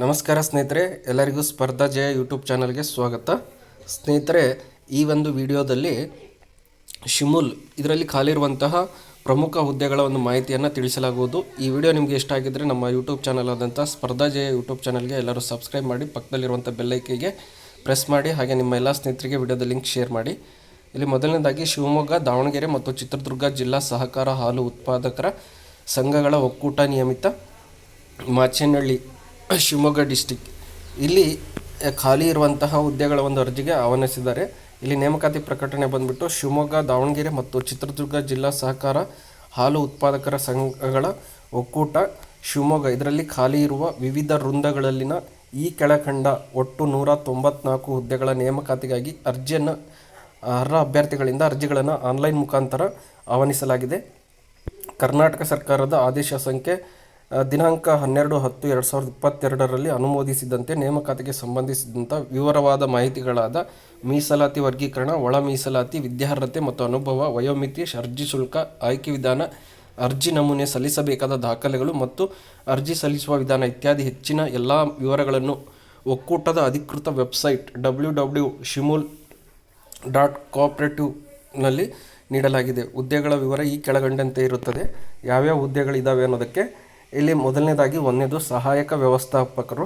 ನಮಸ್ಕಾರ ಸ್ನೇಹಿತರೆ, ಎಲ್ಲರಿಗೂ ಸ್ಪರ್ಧಾ ಜಯ ಯೂಟ್ಯೂಬ್ ಚಾನಲ್ಗೆ ಸ್ವಾಗತ. ಸ್ನೇಹಿತರೆ, ಈ ಒಂದು ವಿಡಿಯೋದಲ್ಲಿ ಶಿಮುಲ್, ಇದರಲ್ಲಿ ಖಾಲಿರುವಂತಹ ಪ್ರಮುಖ ಹುದ್ದೆಗಳ ಒಂದು ಮಾಹಿತಿಯನ್ನು ತಿಳಿಸಲಾಗುವುದು. ಈ ವಿಡಿಯೋ ನಿಮಗೆ ಇಷ್ಟ ಆಗಿದ್ದರೆ ನಮ್ಮ ಯೂಟ್ಯೂಬ್ ಚಾನಲ್ ಆದಂಥ ಸ್ಪರ್ಧಾ ಜಯ ಯೂಟ್ಯೂಬ್ ಚಾನಲ್ಗೆ ಎಲ್ಲರೂ ಸಬ್ಸ್ಕ್ರೈಬ್ ಮಾಡಿ, ಪಕ್ಕದಲ್ಲಿರುವಂಥ ಬೆಲ್ಲೈಕಿಗೆ ಪ್ರೆಸ್ ಮಾಡಿ, ಹಾಗೆ ನಿಮ್ಮ ಎಲ್ಲ ಸ್ನೇಹಿತರಿಗೆ ವಿಡಿಯೋದ ಲಿಂಕ್ ಶೇರ್ ಮಾಡಿ. ಇಲ್ಲಿ ಮೊದಲನೇದಾಗಿ ಶಿವಮೊಗ್ಗ, ದಾವಣಗೆರೆ ಮತ್ತು ಚಿತ್ರದುರ್ಗ ಜಿಲ್ಲಾ ಸಹಕಾರ ಹಾಲು ಉತ್ಪಾದಕರ ಸಂಘಗಳ ಒಕ್ಕೂಟ ನಿಯಮಿತ ಮಾಚೇನಹಳ್ಳಿ ಶಿವಮೊಗ್ಗ ಡಿಸ್ಟಿಕ್ ಇಲ್ಲಿ ಖಾಲಿ ಇರುವಂತಹ ಹುದ್ದೆಗಳ ಒಂದು ಅರ್ಜಿಗೆ ಆಹ್ವಾನಿಸಿದ್ದಾರೆ. ಇಲ್ಲಿ ನೇಮಕಾತಿ ಪ್ರಕಟಣೆ ಬಂದ್ಬಿಟ್ಟು ಶಿವಮೊಗ್ಗ, ದಾವಣಗೆರೆ ಮತ್ತು ಚಿತ್ರದುರ್ಗ ಜಿಲ್ಲಾ ಸಹಕಾರ ಹಾಲು ಉತ್ಪಾದಕರ ಸಂಘಗಳ ಒಕ್ಕೂಟ ಶಿವಮೊಗ್ಗ. ಇದರಲ್ಲಿ ಖಾಲಿ ಇರುವ ವಿವಿಧ ವೃಂದಗಳಲ್ಲಿನ ಈ ಕೆಳಕಂಡ ಒಟ್ಟು ನೂರ ತೊಂಬತ್ನಾಲ್ಕು ಹುದ್ದೆಗಳ ನೇಮಕಾತಿಗಾಗಿ ಅರ್ಜಿಯನ್ನು, ಅರ್ಹ ಅಭ್ಯರ್ಥಿಗಳಿಂದ ಅರ್ಜಿಗಳನ್ನು ಆನ್ಲೈನ್ ಮುಖಾಂತರ ಆಹ್ವಾನಿಸಲಾಗಿದೆ. ಕರ್ನಾಟಕ ಸರ್ಕಾರದ ಆದೇಶ ಸಂಖ್ಯೆ ದಿನಾಂಕ ಹನ್ನೆರಡು ಹತ್ತು ಎರಡು ಸಾವಿರದ ಇಪ್ಪತ್ತೆರಡರಲ್ಲಿ ಅನುಮೋದಿಸಿದಂತೆ ನೇಮಕಾತಿಗೆ ಸಂಬಂಧಿಸಿದಂಥ ವಿವರವಾದ ಮಾಹಿತಿಗಳಾದ ಮೀಸಲಾತಿ ವರ್ಗೀಕರಣ, ಒಳ ಮೀಸಲಾತಿ, ವಿದ್ಯಾರ್ಹತೆ ಮತ್ತು ಅನುಭವ, ವಯೋಮಿತಿ, ಅರ್ಜಿ ಶುಲ್ಕ, ಆಯ್ಕೆ ವಿಧಾನ, ಅರ್ಜಿ ನಮೂನೆ ಸಲ್ಲಿಸಬೇಕಾದ ದಾಖಲೆಗಳು ಮತ್ತು ಅರ್ಜಿ ಸಲ್ಲಿಸುವ ವಿಧಾನ ಇತ್ಯಾದಿ ಹೆಚ್ಚಿನ ಎಲ್ಲ ವಿವರಗಳನ್ನು ಒಕ್ಕೂಟದ ಅಧಿಕೃತ website W W Shimul dot ಕೋಆಪ್ರೇಟಿವ್ನಲ್ಲಿ ನೀಡಲಾಗಿದೆ. ಹುದ್ದೆಗಳ ವಿವರ ಈ ಕೆಳಗಂಡಂತೆ ಇರುತ್ತದೆ. ಯಾವ್ಯಾವ ಹುದ್ದೆಗಳಿದ್ದಾವೆ ಅನ್ನೋದಕ್ಕೆ ಇಲ್ಲಿ ಮೊದಲನೇದಾಗಿ ಒಂದನೇದು ಸಹಾಯಕ ವ್ಯವಸ್ಥಾಪಕರು,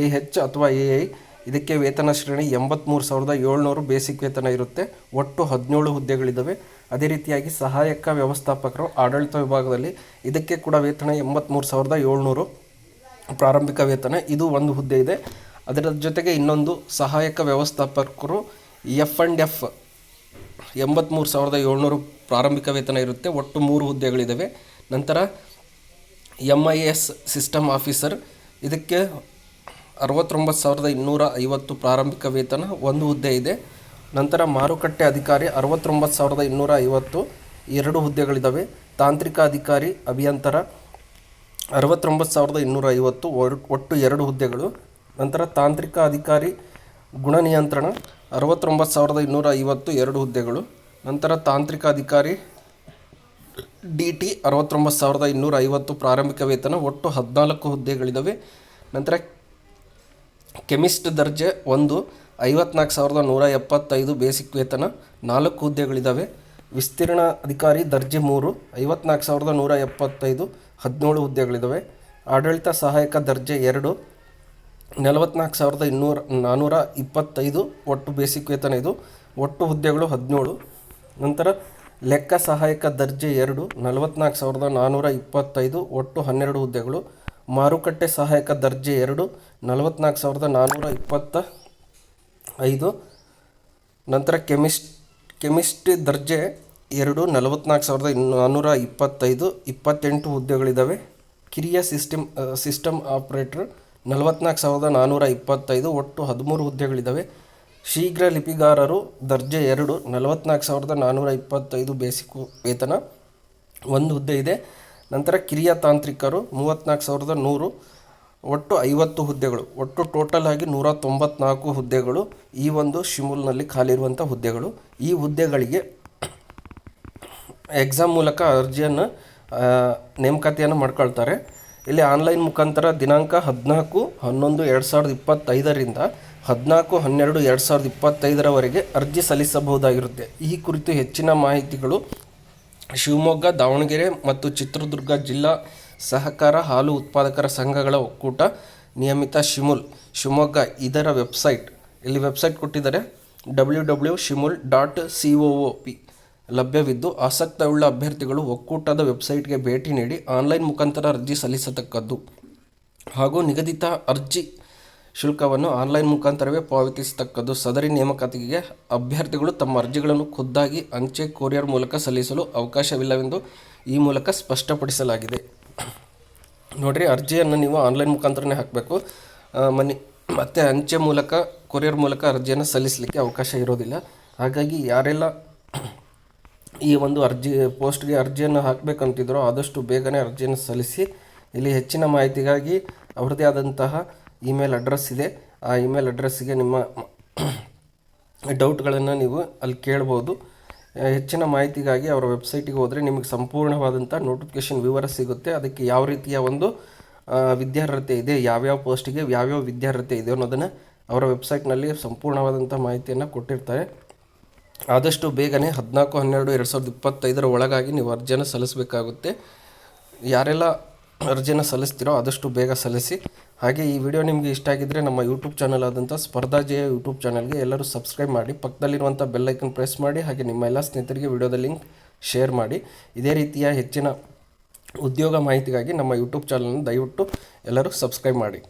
ಎ ಹೆಚ್ ಅಥವಾ ಎ ಐ, ಇದಕ್ಕೆ ವೇತನ ಶ್ರೇಣಿ ಎಂಬತ್ತ್ಮೂರು ಸಾವಿರದ ಏಳ್ನೂರು ಬೇಸಿಕ್ ವೇತನ ಇರುತ್ತೆ. ಒಟ್ಟು ಹದಿನೇಳು ಹುದ್ದೆಗಳಿದ್ದಾವೆ ಅದೇ ರೀತಿಯಾಗಿ ಸಹಾಯಕ ವ್ಯವಸ್ಥಾಪಕರು ಆಡಳಿತ ವಿಭಾಗದಲ್ಲಿ ಇದಕ್ಕೆ ಕೂಡ ವೇತನ ಎಂಬತ್ತ್ಮೂರು ಸಾವಿರದ ಏಳ್ನೂರು ಪ್ರಾರಂಭಿಕ ವೇತನ. ಇದು ಒಂದು ಹುದ್ದೆ ಇದೆ. ಅದರ ಜೊತೆಗೆ ಇನ್ನೊಂದು ಸಹಾಯಕ ವ್ಯವಸ್ಥಾಪಕರು ಎಫ್ ಆ್ಯಂಡ್ ಎಫ್ ಎಂಬತ್ತ್ಮೂರು ಸಾವಿರದ ಏಳ್ನೂರು ಪ್ರಾರಂಭಿಕ ವೇತನ ಇರುತ್ತೆ. ಒಟ್ಟು ಮೂರು ಹುದ್ದೆಗಳಿದ್ದಾವೆ ನಂತರ M I S system officer ಇದಕ್ಕೆ ಅರವತ್ತೊಂಬತ್ತು ಸಾವಿರದ ಇನ್ನೂರ ಐವತ್ತು ಪ್ರಾರಂಭಿಕ ವೇತನ, ಒಂದು ಹುದ್ದೆ ಇದೆ. ನಂತರ ಮಾರುಕಟ್ಟೆ ಅಧಿಕಾರಿ, ಅರವತ್ತೊಂಬತ್ತು ಸಾವಿರದ ಇನ್ನೂರ ಐವತ್ತು, ಎರಡು ಹುದ್ದೆಗಳಿದ್ದಾವೆ ತಾಂತ್ರಿಕ ಅಧಿಕಾರಿ, ಅಭಿಯಂತರ, ಅರವತ್ತೊಂಬತ್ತು ಸಾವಿರದ ಇನ್ನೂರ ಐವತ್ತು ಒಟ್ಟು ಎರಡು ಹುದ್ದೆಗಳು. ನಂತರ ತಾಂತ್ರಿಕ ಅಧಿಕಾರಿ, ಗುಣ ನಿಯಂತ್ರಣ, ಅರವತ್ತೊಂಬತ್ತು ಸಾವಿರದ ಇನ್ನೂರ ಐವತ್ತು, ಎರಡು ಹುದ್ದೆಗಳು. ನಂತರ ತಾಂತ್ರಿಕ ಅಧಿಕಾರಿ ಡಿ ಟಿ ಅರವತ್ತೊಂಬತ್ತು ಸಾವಿರದ ಇನ್ನೂರ ಐವತ್ತು ಪ್ರಾರಂಭಿಕ ವೇತನ ಒಟ್ಟು ಹದಿನಾಲ್ಕು ಹುದ್ದೆಗಳಿದ್ದಾವೆ ನಂತರ ಕೆಮಿಸ್ಟ್ ದರ್ಜೆ ಒಂದು, ಐವತ್ನಾಲ್ಕು ಸಾವಿರದ ನೂರ ಎಪ್ಪತ್ತೈದು ಬೇಸಿಕ್ ವೇತನ ನಾಲ್ಕು ಹುದ್ದೆಗಳಿದ್ದಾವೆ ವಿಸ್ತೀರ್ಣ ಅಧಿಕಾರಿ ದರ್ಜೆ ಮೂರು, ಐವತ್ನಾಲ್ಕು ಸಾವಿರದ ನೂರ ಎಪ್ಪತ್ತೈದು ಹದಿನೇಳು ಹುದ್ದೆಗಳಿದ್ದಾವೆ ಆಡಳಿತ ಸಹಾಯಕ ದರ್ಜೆ ಎರಡು, ನಲವತ್ನಾಲ್ಕು ಸಾವಿರದ ಇನ್ನೂರ ನಾನ್ನೂರ ಇಪ್ಪತ್ತೈದು ಒಟ್ಟು ಬೇಸಿಕ್ ವೇತನ ಇದು. ಒಟ್ಟು ಹುದ್ದೆಗಳು ಹದಿನೇಳು. ನಂತರ ಲೆಕ್ಕ ಸಹಾಯಕ ದರ್ಜೆ ಎರಡು, ನಲವತ್ನಾಲ್ಕು ಸಾವಿರದ ನಾನ್ನೂರ ಇಪ್ಪತ್ತೈದು, ಒಟ್ಟು ಹನ್ನೆರಡು ಹುದ್ದೆಗಳು. ಮಾರುಕಟ್ಟೆ ಸಹಾಯಕ ದರ್ಜೆ ಎರಡು, ನಲವತ್ನಾಲ್ಕು ಸಾವಿರದ ನಾನ್ನೂರ ಇಪ್ಪತ್ತ ಐದು ನಂತರ ಕೆಮಿಸ್ಟ್, ಕೆಮಿಸ್ಟ್ರಿ ದರ್ಜೆ ಎರಡು, ನಲವತ್ನಾಲ್ಕು ಸಾವಿರದ ನಾನ್ನೂರ ಇಪ್ಪತ್ತೈದು. ಇಪ್ಪತ್ತೆಂಟು ಹುದ್ದೆಗಳಿದ್ದಾವೆ ಕಿರಿಯ ಸಿಸ್ಟಮ್ ಸಿಸ್ಟಮ್ ಆಪ್ರೇಟರ್, ನಲವತ್ನಾಲ್ಕು ಸಾವಿರದ ನಾನ್ನೂರ ಇಪ್ಪತ್ತೈದು, ಒಟ್ಟು ಹದಿಮೂರು ಹುದ್ದೆಗಳಿದ್ದಾವೆ ಶೀಘ್ರ ಲಿಪಿಗಾರರು ದರ್ಜೆ ಎರಡು, ನಲವತ್ನಾಲ್ಕು ಸಾವಿರದ ನಾನ್ನೂರ ಇಪ್ಪತ್ತೈದು ಬೇಸಿಕ್ ವೇತನ. ಒಂದು ಹುದ್ದೆ ಇದೆ. ನಂತರ ಕಿರಿಯ ತಾಂತ್ರಿಕರು ಮೂವತ್ತ್ನಾಲ್ಕು ಸಾವಿರದ ನೂರು, ಒಟ್ಟು ಐವತ್ತು ಹುದ್ದೆಗಳು, ಒಟ್ಟು ಟೋಟಲ್ ಆಗಿ ನೂರ ತೊಂಬತ್ನಾಲ್ಕು ಹುದ್ದೆಗಳು, ಈ ಒಂದು ಶಿಮುಲ್ನಲ್ಲಿ ಖಾಲಿ ಇರುವಂಥ ಹುದ್ದೆಗಳು. ಈ ಹುದ್ದೆಗಳಿಗೆ ಎಕ್ಸಾಮ್ ಮೂಲಕ ಅರ್ಜಿಯನ್ನು ನೇಮಕಾತಿಯನ್ನು ಮಾಡ್ಕೊಳ್ತಾರೆ. ಇಲ್ಲಿ ಆನ್ಲೈನ್ ಮುಖಾಂತರ ದಿನಾಂಕ ಹದಿನಾಲ್ಕು, ಹನ್ನೊಂದು, ಎರಡು ಸಾವಿರದ ಇಪ್ಪತ್ತೈದರಿಂದ ಹದಿನಾಲ್ಕು ಹನ್ನೆರಡು ಎರಡು ಸಾವಿರದ ಇಪ್ಪತ್ತೈದರವರೆಗೆ ಅರ್ಜಿ ಸಲ್ಲಿಸಬಹುದಾಗಿರುತ್ತೆ. ಈ ಕುರಿತು ಹೆಚ್ಚಿನ ಮಾಹಿತಿಗಳು ಶಿವಮೊಗ್ಗ, ದಾವಣಗೆರೆ ಮತ್ತು ಚಿತ್ರದುರ್ಗ ಜಿಲ್ಲಾ ಸಹಕಾರ ಹಾಲು ಉತ್ಪಾದಕರ ಸಂಘಗಳ ಒಕ್ಕೂಟ ನಿಯಮಿತ ಶಿಮುಲ್, ಶಿವಮೊಗ್ಗ. ಇದರ ವೆಬ್ಸೈಟ್, ಇಲ್ಲಿ ವೆಬ್ಸೈಟ್ ಕೊಟ್ಟಿದ್ದಾರೆ, W W Shimul dot C O P. ಲಭ್ಯವಿದ್ದು, ಆಸಕ್ತವುಳ್ಳ ಅಭ್ಯರ್ಥಿಗಳು ಒಕ್ಕೂಟದ ವೆಬ್ಸೈಟ್ಗೆ ಭೇಟಿ ನೀಡಿ ಆನ್ಲೈನ್ ಮುಖಾಂತರ ಅರ್ಜಿ ಸಲ್ಲಿಸತಕ್ಕದ್ದು ಹಾಗೂ ನಿಗದಿತ ಅರ್ಜಿ ಶುಲ್ಕವನ್ನು ಆನ್ಲೈನ್ ಮುಖಾಂತರವೇ ಪಾವತಿಸತಕ್ಕದ್ದು ಸದರಿ ನೇಮಕಾತಿಗೆ ಅಭ್ಯರ್ಥಿಗಳು ತಮ್ಮ ಅರ್ಜಿಗಳನ್ನು ಖುದ್ದಾಗಿ ಅಂಚೆ ಕೊರಿಯರ್ ಮೂಲಕ ಸಲ್ಲಿಸಲು ಅವಕಾಶವಿಲ್ಲವೆಂದು ಈ ಮೂಲಕ ಸ್ಪಷ್ಟಪಡಿಸಲಾಗಿದೆ. ನೋಡಿರಿ, ಅರ್ಜಿಯನ್ನು ನೀವು ಆನ್ಲೈನ್ ಮುಖಾಂತರನೇ ಹಾಕಬೇಕು. ಮನಿ, ಮತ್ತು ಅಂಚೆ ಮೂಲಕ, ಕೊರಿಯರ್ ಮೂಲಕ ಅರ್ಜಿಯನ್ನು ಸಲ್ಲಿಸಲಿಕ್ಕೆ ಅವಕಾಶ ಇರೋದಿಲ್ಲ. ಹಾಗಾಗಿ ಯಾರೆಲ್ಲ ಈ ಒಂದು ಅರ್ಜಿ, ಪೋಸ್ಟ್ಗೆ ಅರ್ಜಿಯನ್ನು ಹಾಕಬೇಕಂತಿದ್ರೋ ಆದಷ್ಟು ಬೇಗನೆ ಅರ್ಜಿಯನ್ನು ಸಲ್ಲಿಸಿ, ಇಲ್ಲಿ ಹೆಚ್ಚಿನ ಮಾಹಿತಿಗಾಗಿ ಅವ್ರದ್ದೇ ಆದಂತಹ ಇಮೇಲ್ ಅಡ್ರೆಸ್ ಇದೆ. ಆ ಇಮೇಲ್ ಅಡ್ರೆಸ್ಸಿಗೆ ನಿಮ್ಮ ಡೌಟ್ಗಳನ್ನು ನೀವು ಅಲ್ಲಿ ಕೇಳ್ಬೋದು. ಹೆಚ್ಚಿನ ಮಾಹಿತಿಗಾಗಿ ಅವರ ವೆಬ್ಸೈಟಿಗೆ ಹೋದರೆ ನಿಮಗೆ ಸಂಪೂರ್ಣವಾದಂಥ ನೋಟಿಫಿಕೇಷನ್ ವಿವರ ಸಿಗುತ್ತೆ. ಅದಕ್ಕೆ ಯಾವ ರೀತಿಯ ಒಂದು ವಿದ್ಯಾರ್ಹತೆ ಇದೆ, ಯಾವ್ಯಾವ ಪೋಸ್ಟಿಗೆ ಯಾವ್ಯಾವ ವಿದ್ಯಾರ್ಹತೆ ಇದೆ ಅನ್ನೋದನ್ನು ಅವರ ವೆಬ್ಸೈಟ್ನಲ್ಲಿ ಸಂಪೂರ್ಣವಾದಂಥ ಮಾಹಿತಿಯನ್ನು ಕೊಟ್ಟಿರ್ತಾರೆ. ಆದಷ್ಟು ಬೇಗನೆ ಹದಿನಾಲ್ಕು ಹನ್ನೆರಡು ಎರಡು ಸಾವಿರದ ಇಪ್ಪತ್ತೈದರ ಒಳಗಾಗಿ ನೀವು ಅರ್ಜಿಯನ್ನು ಸಲ್ಲಿಸಬೇಕಾಗುತ್ತೆ. ಯಾರೆಲ್ಲ ಅರ್ಜಿಯನ್ನು ಸಲ್ಲಿಸ್ತೀರೋ ಆದಷ್ಟು ಬೇಗ ಸಲ್ಲಿಸಿ. ಹಾಗೆ ಈ ವಿಡಿಯೋ ನಿಮಗೆ ಇಷ್ಟ ಆಗಿದ್ದರೆ ನಮ್ಮ ಯೂಟ್ಯೂಬ್ ಚಾನಲ್ ಆದಂಥ ಸ್ಪರ್ಧಾ ಜಯ ಯೂಟ್ಯೂಬ್ ಚಾನಲ್ಗೆ ಎಲ್ಲರೂ ಸಬ್ಸ್ಕ್ರೈಬ್ ಮಾಡಿ, ಪಕ್ಕದಲ್ಲಿರುವಂಥ ಬೆಲ್ಲೈಕನ್ ಪ್ರೆಸ್ ಮಾಡಿ, ಹಾಗೆ ನಿಮ್ಮ ಎಲ್ಲ ಸ್ನೇಹಿತರಿಗೆ ವಿಡಿಯೋದ ಲಿಂಕ್ ಶೇರ್ ಮಾಡಿ. ಇದೇ ರೀತಿಯ ಹೆಚ್ಚಿನ ಉದ್ಯೋಗ ಮಾಹಿತಿಗಾಗಿ ನಮ್ಮ ಯೂಟ್ಯೂಬ್ ಚಾನಲನ್ನು ದಯವಿಟ್ಟು ಎಲ್ಲರೂ ಸಬ್ಸ್ಕ್ರೈಬ್ ಮಾಡಿ.